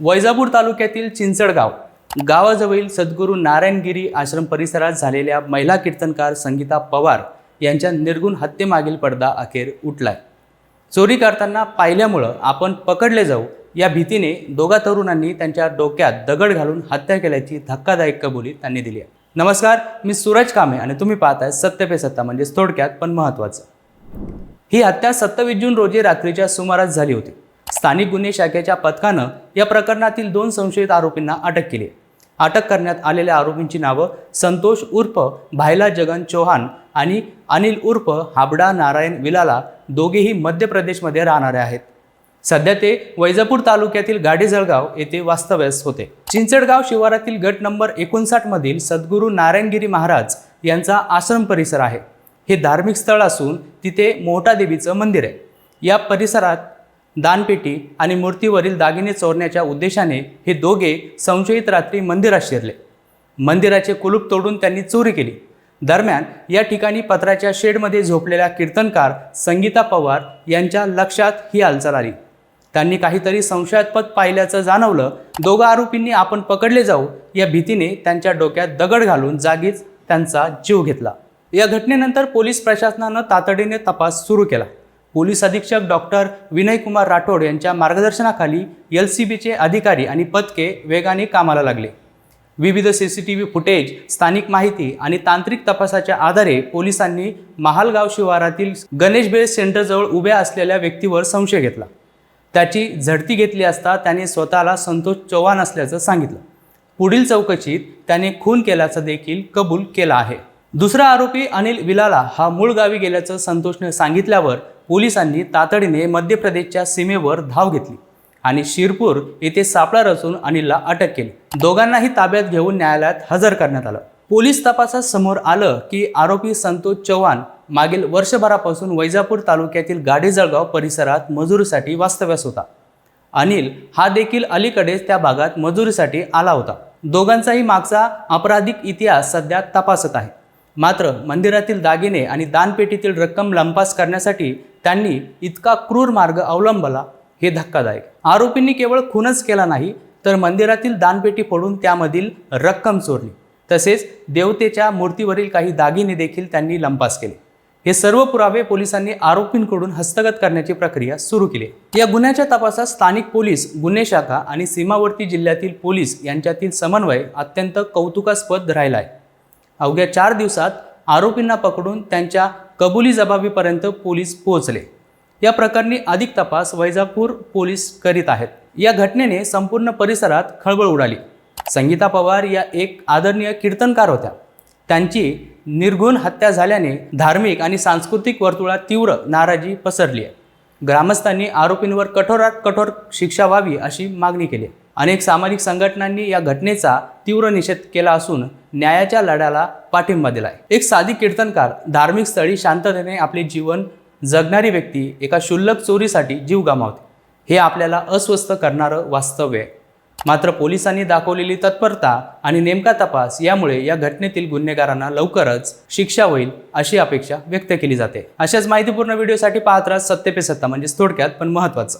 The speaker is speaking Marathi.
वैजापूर तालुक्यातील चिंचडगाव गावाजवळील सद्गुरू नारायणगिरी आश्रम परिसरात झालेल्या महिला कीर्तनकार संगीता पवार यांच्या निर्गुण हत्येमागील पडदा अखेर उठलाय. चोरी करताना पाहिल्यामुळं आपण पकडले जाऊ या भीतीने दोघा तरुणांनी त्यांच्या डोक्यात दगड घालून हत्या केल्याची धक्कादायक कबुली त्यांनी दिली आहे. नमस्कार मी सूरज कामे आणि तुम्ही पाहताय सत्य पे सत्ता म्हणजेच थोडक्यात पण महत्त्वाचं. ही हत्या सत्तावीस जून रोजी रात्रीच्या सुमारास झाली होती. स्थानिक गुन्हे शाखेच्या पथकानं या प्रकरणातील दोन संशयित आरोपींना अटक केली. अटक करण्यात आलेल्या आरोपींची नावं संतोष उर्फ भायला जगन चौहान आणि अनिल उर्फ हाबडा नारायण विलाला दोघेही मध्य प्रदेशमध्ये राहणारे आहेत. सध्या ते वैजापूर तालुक्यातील गाडी जळगाव येथे वास्तव्यास होते. चिंचडगाव शिवारातील गट नंबर एकोणसाठ मधील सद्गुरू नारायणगिरी महाराज यांचा आश्रम परिसर आहे. हे धार्मिक स्थळ असून तिथे मोठा देवीचं मंदिर आहे. या परिसरात दानपेटी आणि मूर्तीवरील दागिने चोरण्याच्या उद्देशाने हे दोघे संशयित रात्री मंदिरात शिरले. मंदिराचे कुलूप तोडून त्यांनी चोरी केली. दरम्यान या ठिकाणी पत्राच्या शेडमध्ये झोपलेल्या कीर्तनकार संगीता पवार यांच्या लक्षात ही हालचाल आली. त्यांनी काहीतरी संशयास्पद पाहिल्याचं जाणवलं. दोघा आरोपींनी आपण पकडले जाऊ या भीतीने त्यांच्या डोक्यात दगड घालून जागीच त्यांचा जीव घेतला. या घटनेनंतर पोलीस प्रशासनानं तातडीने तपास सुरू केला. पोलीस अधीक्षक डॉक्टर विनय कुमार राठोड यांच्या मार्गदर्शनाखाली एल सी बीचे अधिकारी आणि पथके वेगाने कामाला लागले. विविध C C T V footage स्थानिक माहिती आणि तांत्रिक तपासाच्या आधारे पोलिसांनी महालगाव शिवारातील गणेश बेस सेंटरजवळ उभ्या असलेल्या व्यक्तीवर संशय घेतला. त्याची झडती घेतली असता त्याने स्वतःला संतोष चव्हाण असल्याचं सांगितलं. पुढील चौकशीत त्याने खून केल्याचं देखील कबूल केला आहे. दुसरा आरोपी अनिल विलाला हा मूळ गावी गेल्याचं संतोषने सांगितल्यावर पोलिसांनी तातडीने मध्य प्रदेशच्या सीमेवर धाव घेतली आणि शिरपूर येथे सापळा रचून अनिलला अटक केली. दोघांनाही ताब्यात घेऊन न्यायालयात हजर करण्यात आलं. पोलीस तपासात समोर आलं की आरोपी संतोष चव्हाण मागील वर्षभरापासून वैजापूर तालुक्यातील गाडीजळगाव परिसरात मजुरीसाठी वास्तव्यास होता. अनिल हा देखील अलीकडेच त्या भागात मजुरीसाठी आला होता. दोघांचाही मागचा आपराधिक इतिहास सध्या तपासत आहे. मात्र मंदिरातील दागिने आणि दानपेटीतील रक्कम लंपास करण्यासाठी त्यांनी इतका क्रूर मार्ग अवलंबला हे धक्कादायक. आरोपींनी केवळ खूनच केला नाही तर मंदिरातील दानपेटी फोडून त्यामधील रक्कम चोरली. तसेच देवतेच्या मूर्तीवरील काही दागिने देखील त्यांनी लंपास केले. हे सर्व पुरावे पोलिसांनी आरोपींकडून हस्तगत करण्याची प्रक्रिया सुरू केली. या गुन्ह्याच्या तपासात स्थानिक पोलीस गुन्हे शाखा आणि सीमावर्ती जिल्ह्यातील पोलीस यांच्यातील समन्वय अत्यंत कौतुकास्पद राहिला आहे. अवघ्या चार दिवसात आरोपींना पकडून त्यांच्या कबुली जबाबीपर्यंत पोलीस पोहोचले. या प्रकरणी अधिक तपास वैजापूर पोलीस करीत आहेत. या घटनेने संपूर्ण परिसरात खळबळ उडाली. संगीता पवार या एक आदरणीय कीर्तनकार होत्या. त्यांची निर्गुण हत्या झाल्याने धार्मिक आणि सांस्कृतिक वर्तुळात तीव्र नाराजी पसरली आहे. ग्रामस्थांनी आरोपींवर कठोरात कठोर शिक्षा व्हावी अशी मागणी केली अनेक सामाजिक संघटनांनी या घटनेचा तीव्र निषेध केला असून न्यायाच्या लढ्याला पाठिंबा दिलाय. एक साधी कीर्तनकार धार्मिक स्थळी शांततेने आपले जीवन जगणारी व्यक्ती एका क्षुल्लक चोरीसाठी जीव गमावते. हे आपल्याला अस्वस्थ करणारं वास्तव्य आहे. मात्र पोलिसांनी दाखवलेली तत्परता आणि नेमका तपास यामुळे या घटनेतील गुन्हेगारांना लवकरच शिक्षा होईल अशी अपेक्षा व्यक्त केली जाते. अशाच माहितीपूर्ण व्हिडिओसाठी पाहत राहा सत्य पे सत्ता म्हणजेच थोडक्यात पण महत्त्वाचं.